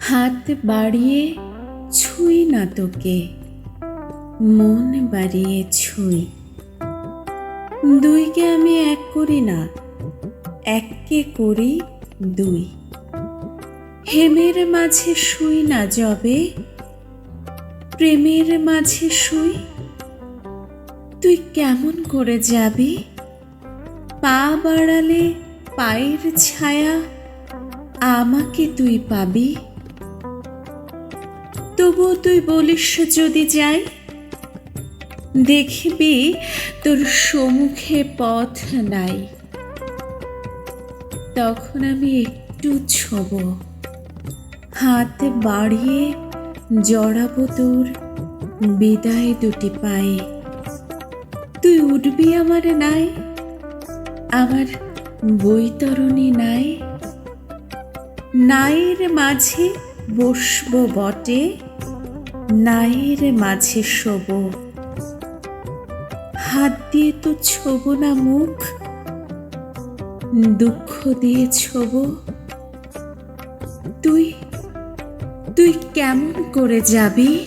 হাত বাড়িয়ে ছুঁই না তোকে, মন বাড়িয়ে ছুঁই। দুইকে আমি এক করি না, এককে করি দুই। হেমের মাঝে শুই না যবে, প্রেমের মাঝে শুই। তুই কেমন করে যাবি? পা বাড়ালে পায়ের ছায়া, আমাকে তুই পাবি? তবুও তুই বলিস যদি যাই। দেখবি তোর সম্মুখে পথ নাই। তখন আমি একটু ছোব। হাত বাড়িয়ে জড়াবো তোর বিদায় দুটি পায়ে। তুই উঠবি আমার নাই, আমার বৈতরণী নাই। নাইয়ের মাঝে বসবো বটে। নাইয়ের মাঝে শোব। হাত দিয়ে তো ছোব না মুখ, দুঃখ দিয়ে ছোব। তুই তুই কেমন করে যাবি?